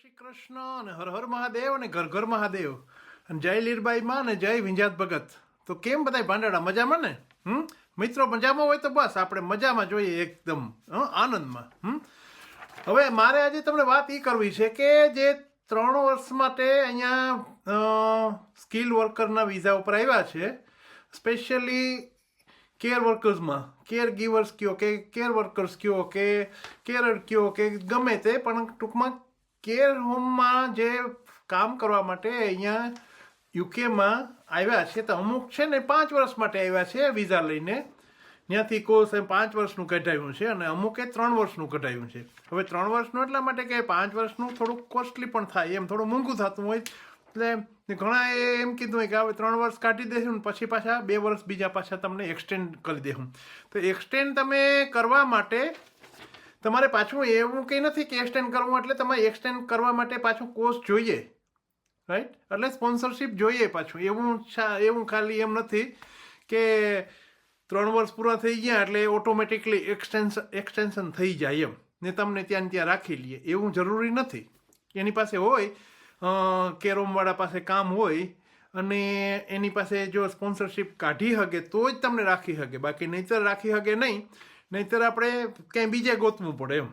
શ્રી કૃષ્ણ અને હર હર મહાદેવ અને ઘર ઘર મહાદેવ. અને જય લીરબાઈ માં અને જય વિંજાત ભગત. તો કેમ બધાય ભાંડાડા? મજામાં ને? હમ? મિત્રો, મજામાં હોય તો બસ, આપણે મજામાં જોઈએ એકદમ આનંદમાં, હમ? હવે મારે આજે તમને વાત એ કરવી છે કે જે ત્રણ વર્ષ માટે અહીંયા સ્કિલ વર્કરના વિઝા ઉપર આવ્યા છે, સ્પેશિયલી કેર વર્કર્સમાં, કેર ગીવર્સ કયો કે, કેર વર્કર્સ કયો કે, કેરર કયો કે, ગમે તે, પણ ટૂંકમાં કેર હોમમાં જે કામ કરવા માટે અહીંયા યુકેમાં આવ્યા છે, તો અમુક છે ને પાંચ વર્ષ માટે આવ્યા છે વિઝા લઈને. ત્યાંથી કોર્સ એમ પાંચ વર્ષનું કઢાવ્યું છે અને અમુકે ત્રણ વર્ષનું કઢાવ્યું છે. હવે ત્રણ વર્ષનું એટલા માટે કે પાંચ વર્ષનું થોડુંક કોસ્ટલી પણ થાય, એમ થોડું મોંઘું થતું હોય. એટલે ઘણા એ એમ કીધું હોય કે હવે ત્રણ વર્ષ કાઢી દેશું પછી પાછા બે વર્ષ બીજા પાછા તમને એક્સટેન્ડ કરી દેશું તો એક્સટેન્ડ તમે કરવા માટે તમારે પાછું એવું કંઈ નથી કે એક્સટેન્ડ કરવું એટલે તમારે એક્સટેન્ડ કરવા માટે પાછું કોર્સ જોઈએ. રાઈટ એટલે સ્પોન્સરશિપ જોઈએ પાછું. એવું એવું ખાલી એમ નથી કે ત્રણ વર્ષ પૂરા થઈ ગયા એટલે ઓટોમેટિકલી એક્સટેન્શન એક્સટેન્શન થઈ જાય એમ. ને તમને ત્યાં ત્યાં રાખી લઈએ. એવું જરૂરી નથી. એની પાસે હોય કેરોમવાળા પાસે કામ હોય અને એની પાસે જો સ્પોન્સરશિપ કાઢી શકે તો જ તમને રાખી શકે બાકી નહીંતર રાખી શકે નહીં. નહીંતર આપણે ક્યાંય બીજે ગોતવું પડે એમ.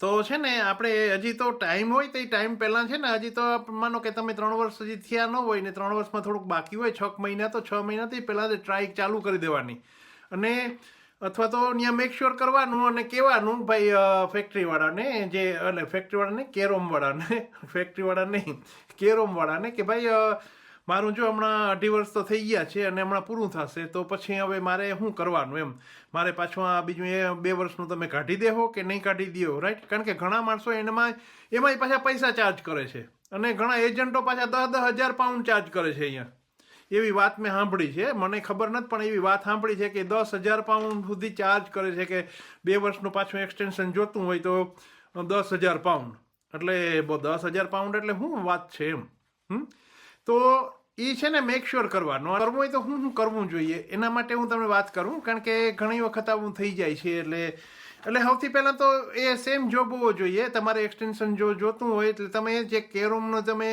તો છે ને, આપણે હજી તો ટાઈમ હોય તે ટાઈમ પહેલાં છે ને, હજી તો માનો કે તમે ત્રણ વર્ષ હજી થયા ન હોય ને, ત્રણ વર્ષમાં થોડુંક બાકી હોય, છ મહિના તો છ મહિનાથી પહેલાં ટ્રાય ચાલુ કરી દેવાની. અને અથવા તો ત્યાં મેક શ્યોર કરવાનું અને કહેવાનું, ભાઈ ફેક્ટરીવાળાને જે, એટલે ફેક્ટરીવાળાને કેરોમવાળાને ફેક્ટરીવાળા નહીં, કેરોમવાળાને કે ભાઈ મારું જો હમણાં અઢી વર્ષ તો થઈ ગયા છે અને હમણાં પૂરું થશે, તો પછી હવે મારે શું કરવાનું એમ? મારે પાછું આ બીજું એ બે વર્ષનું તમે કાઢી દેહો કે નહીં કાઢી દો રાઈટ કારણ કે ઘણા માણસો એનામાં, એમાંય પાછા પૈસા ચાર્જ કરે છે. અને ઘણા એજન્ટો પાછા દસ દસ હજાર પાઉન્ડ ચાર્જ કરે છે અહીંયા. એવી વાત મેં સાંભળી છે, મને ખબર નથી, પણ એવી વાત સાંભળી છે કે દસ હજાર પાઉન્ડ સુધી ચાર્જ કરે છે કે બે વર્ષનું પાછું એક્સટેન્શન જોતું હોય તો દસ હજાર પાઉન્ડ એટલે દસ હજાર પાઉન્ડ એટલે શું વાત છે એમ? તો એ છે ને મેક શ્યોર કરવાનો. કરવું હોય તો હું શું કરવું જોઈએ? એના માટે હું તમને વાત કરું, કારણ કે ઘણી વખત આવું થઈ જાય છે, એટલે એટલે સૌથી પહેલાં તો એ સેમ જોબ હોવો જોઈએ. તમારે એક્સટેન્શન જો જોતું હોય, એટલે તમે જે કેરોમનો તમે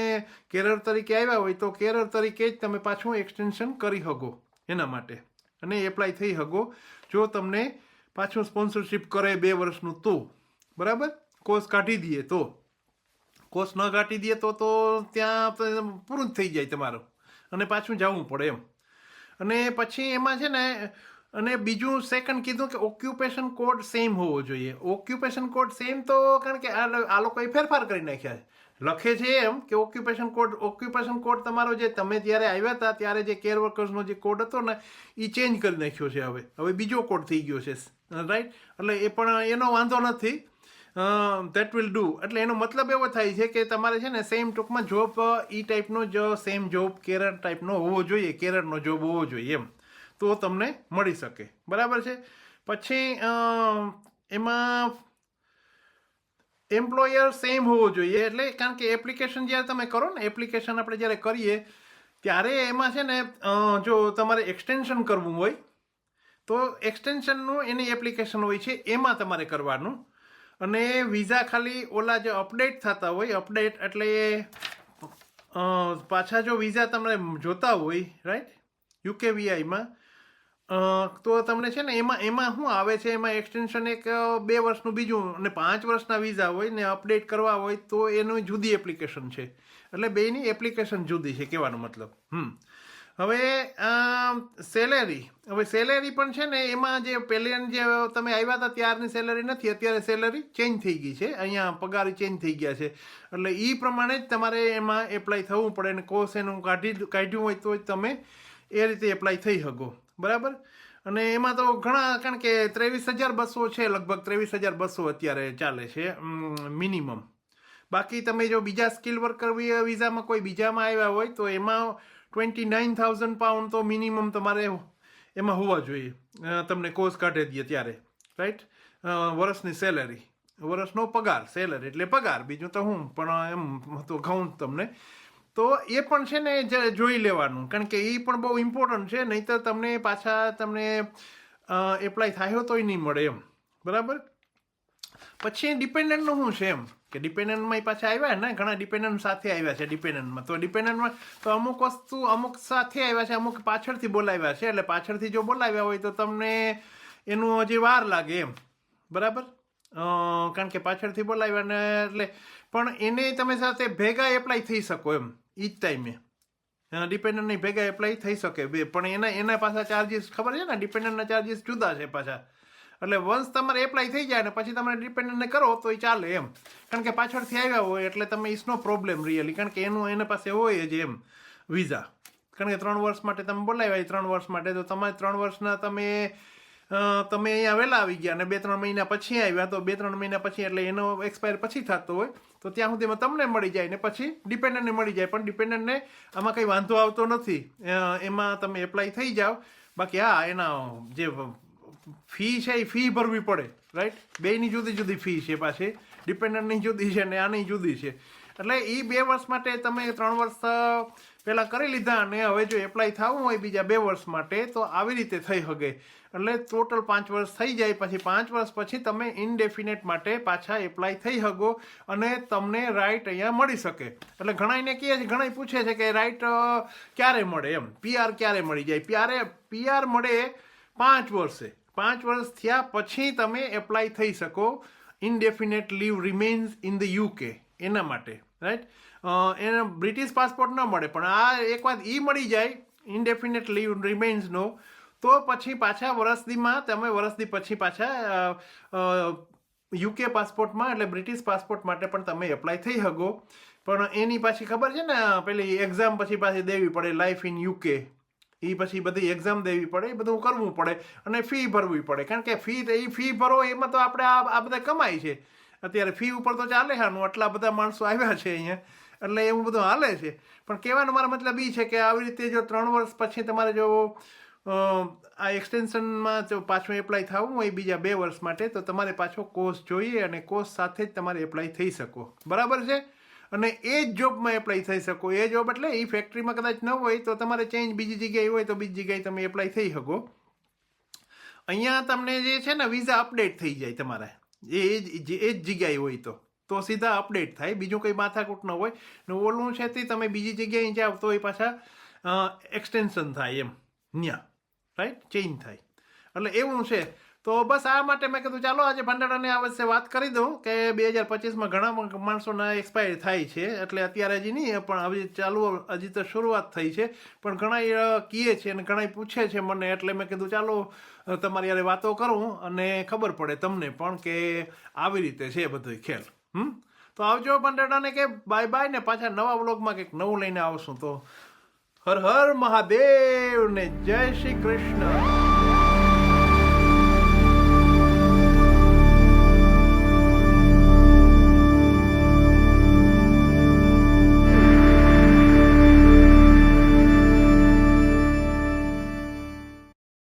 કેરર તરીકે આવ્યા હોય, તો કેરર તરીકે જ તમે પાછું એક્સટેન્શન કરી શકો એના માટે. અને એપ્લાય થઈ શકો, જો તમને પાછું સ્પોન્સરશિપ કરે બે વર્ષનું તો. બરાબર? કોર્સ કાઢી દઈએ તો. કોર્સ ન કાઢી દઈએ તો તો ત્યાં પૂરું જ થઈ જાય તમારું. અને પાછું જવું પડે એમ. અને પછી એમાં છે ને, અને બીજું સેકન્ડ કીધું કે ઓક્યુપેશન કોડ સેમ હોવો જોઈએ. ઓક્યુપેશન કોડ સેમ તો કારણ કે આ લોકોએ ફેરફાર કરી નાખ્યા છે. લખે છે એમ કે ઓક્યુપેશન કોડ ઓક્યુપેશન કોડ તમારો જે તમે જ્યારે આવ્યા હતા, ત્યારે જે કેર વર્કર્સનો જે કોડ હતો ને એ ચેન્જ કરી નાખ્યો છે હવે. હવે બીજો કોડ થઈ ગયો છે. રાઈટ એટલે એ પણ એનો વાંધો નથી. ધેટ વિલ ડુ એટલે એનો મતલબ એવો થાય છે કે તમારે છે ને સેમ ટૂંકમાં જોબ ઈ ટાઈપનો જ સેમ જોબ કેરર ટાઈપનો હોવો જોઈએ કેરરનો જોબ હોવો જોઈએ એમ. તો તમને મળી શકે. બરાબર છે? પછી એમાં એમ્પ્લોયર સેમ હોવો જોઈએ. એટલે કારણ કે એપ્લિકેશન જ્યારે તમે કરો ને એપ્લિકેશન આપણે જ્યારે કરીએ, ત્યારે એમાં છે ને જો તમારે એક્સટેન્શન કરવું હોય, તો એક્સટેન્શનનું એની એપ્લિકેશન હોય છે, એમાં તમારે કરવાનું. અને વિઝા ખાલી ઓલા જે અપડેટ થતા હોય અપડેટ એટલે પાછા જો વિઝા તમને જોતા હોય રાઈટ યુકે વીઆઈમાં તો તમને છે ને એમાં એમાં શું આવે છે? એમાં એક્સટેન્શન એક બે વર્ષનું બીજું અને પાંચ વર્ષના વિઝા હોય ને અપડેટ કરવા હોય તો એનું જુદી એપ્લિકેશન છે. એટલે બેયની એપ્લિકેશન જુદી છે, કહેવાનો મતલબ. હમ. હવે સેલેરી હવે સેલેરી પણ છે ને, એમાં જે પેલિયન જે તમે આવ્યા હતા, ત્યારની સેલેરી નથી. અત્યારે સેલેરી ચેન્જ થઈ ગઈ છે. અહીંયા પગાર ચેન્જ થઈ ગયા છે. એટલે એ પ્રમાણે જ તમારે એમાં એપ્લાય થવું પડે અને કોર્સ એનું કાઢી કાઢ્યું હોય તો જ તમે એ રીતે એપ્લાય થઈ શકો. બરાબર? અને એમાં તો ઘણા, કારણ કે ત્રેવીસ હજાર બસો છે, લગભગ ત્રેવીસ હજાર બસો અત્યારે ચાલે છે મિનિમમ બાકી તમે જો બીજા સ્કિલ વર્કર વિઝામાં કોઈ બીજામાં આવ્યા હોય તો એમાં ટ્વેન્ટી નાઇન થાઉઝન્ડ પાઉન્ડ તો મિનિમમ તમારે એમાં હોવા જોઈએ. તમને કોર્સ કાઢી દઈએ ત્યારે રાઈટ વર્ષની સેલેરી વર્ષનો પગાર સેલરી એટલે પગાર, બીજું તો હું, પણ એમ તો ઘઉં તમને. તો એ પણ છે ને જોઈ લેવાનું, કારણ કે એ પણ બહુ ઇમ્પોર્ટન્ટ છે, નહીંતર તમને પાછા તમને એપ્લાય થાય તોય નહીં મળે એમ. બરાબર? પછી ડિપેન્ડન્ટનું શું છે એમ? કે ડિપેન્ડન્ટમાં પાછા આવ્યા ને, ઘણા ડિપેન્ડન્ટ સાથે આવ્યા છે ડિપેન્ડન્ટમાં તો ડિપેન્ડન્ટમાં તો અમુક વસ્તુ અમુક સાથે આવ્યા છે, અમુક પાછળથી બોલાવ્યા છે. એટલે પાછળથી જો બોલાવ્યા હોય તો તમને એનું હજી વાર લાગે એમ. બરાબર? કારણ કે પાછળથી બોલાવ્યા ને એટલે પણ એને તમે સાથે ભેગા એપ્લાય થઈ શકો એમ એ જ ટાઈમે ડિપેન્ડન્ટની ભેગા એપ્લાય થઈ શકે બે. પણ એના એના પાછા ચાર્જીસ ખબર છે ને? ડિપેન્ડન્ટના ચાર્જીસ જુદા છે પાછા. એટલે વન્સ તમારે એપ્લાય થઈ જાય ને પછી તમે ડિપેન્ડન્ટને કરો, તો એ ચાલે એમ. કારણ કે પાછળથી આવ્યા હોય એટલે તમે ઇસનો પ્રોબ્લેમ રિયલી કારણ કે એનું એના પાસે હોય જ એમ વિઝા કારણ કે ત્રણ વર્ષ માટે તમે બોલાવ્યા ત્રણ વર્ષ માટે, તો તમારે ત્રણ વર્ષના તમે તમે અહીંયા વહેલા આવી ગયા અને બે ત્રણ મહિના પછી આવ્યા, તો બે ત્રણ મહિના પછી એટલે એનો એક્સપાયર પછી થતો હોય, તો ત્યાં સુધીમાં તમને મળી જાય ને પછી ડિપેન્ડન્ટને મળી જાય. પણ ડિપેન્ડન્ટને આમાં કંઈ વાંધો આવતો નથી. એમાં તમે એપ્લાય થઈ જાઓ. બાકી હા, એના જે ફી છે એ ફી ભરવી પડે રાઈટ બેયની જુદી જુદી ફી છે પાછી ડિપેન્ડન્ટની જુદી છે ને આની જુદી છે. એટલે એ બે વર્ષ માટે તમે ત્રણ વર્ષ પહેલાં કરી લીધા અને હવે જો એપ્લાય થવું હોય બીજા બે વર્ષ માટે, તો આવી રીતે થઈ શકે એટલે ટોટલ પાંચ વર્ષ થઈ જાય, પછી પાંચ વર્ષ પછી તમે ઇનડેફિનેટ માટે પાછા એપ્લાય થઈ શકો અને તમને રાઈટ અહીંયા મળી શકે. એટલે ઘણાને કહે છે ઘણા પૂછે છે કે રાઈટ ક્યારે મળે એમ? પીઆર ક્યારે મળી જાય? પીઆરે પીઆર મળે પાંચ વર્ષે. પાંચ વર્ષ થયા પછી તમે એપ્લાય થઈ શકો. Indefinite leave remains in the UK એના માટે રાઈટ એને બ્રિટિશ પાસપોર્ટ ન મળે, પણ આ એક વાત એ મળી જાય ઇનડેફિનેટ લીવ રિમેન્સનો તો પછી પાછા વરસદીમાં, તમે વરસદી પછી પાછા યુકે પાસપોર્ટમાં એટલે બ્રિટિશ પાસપોર્ટ માટે પણ તમે એપ્લાય થઈ શકો. પણ એની પાછી ખબર છે ને, પેલી એક્ઝામ પછી પાછી દેવી પડે લાઈફ ઇન યુકે એ પછી બધી એક્ઝામ દેવી પડે એ બધું કરવું પડે અને ફી ભરવી પડે. કારણ કે ફી એ ફી ભરો, એમાં તો આપણે આ આ બધા કમાય છે. અત્યારે ફી ઉપર તો ચાલે હાનું, આટલા બધા માણસો આવ્યા છે અહીંયા. એટલે એવું બધું હાલે છે. પણ કહેવાનો મારો મતલબ એ છે કે આવી રીતે જો ત્રણ વર્ષ પછી તમારે જો આ એક્સટેન્શનમાં જો પાછું એપ્લાય થવું હોય બીજા બે વર્ષ માટે, તો તમારે પાછો કોર્સ જોઈએ અને કોર્સ સાથે જ તમારે એપ્લાય થઈ શકો. બરાબર છે? અને એ જ જોબમાં એપ્લાય થઈ શકો. એ જોબ એટલે એ ફેક્ટરીમાં કદાચ ન હોય તો તમારે ચેન્જ બીજી જગ્યાએ હોય તો બીજી જગ્યાએ તમે એપ્લાય થઈ શકો. અહીંયા તમને જે છે ને વિઝા અપડેટ થઈ જાય તમારે. એ જ એ જ જગ્યાએ હોય તો. તો સીધા અપડેટ થાય. બીજું કંઈ માથાકૂટ ન હોય. ને ઓલું છે તે તમે બીજી જગ્યાએ જાઓ તો એ પાછા એક્સટેન્શન થાય એમ. ન્યા. રાઈટ ચેન્જ થાય. એટલે એવું છે. તો બસ આ માટે મેં કીધું, ચાલો આજે ભંડારાની વર્ષે વાત કરી દઉં કે બે હજાર પચીસમાં ઘણા માણસોના એક્સપાયર થાય છે. એટલે અત્યારે હજી નહીં, પણ હજી ચાલુ, હજી તો શરૂઆત થઈ છે. પણ ઘણા કહે છે અને ઘણા પૂછે છે મને, એટલે મેં કીધું, ચાલો તમારી યારે વાતો કરું અને ખબર પડે તમને પણ કે આવી રીતે છે બધું ખેલ. હમ? તો આવજો ભંડારાને કે બાય બાય ને પાછા નવા વ્લોગમાં કંઈક નવું લઈને આવશું તો. હર હર મહાદેવ ને જય શ્રી કૃષ્ણ.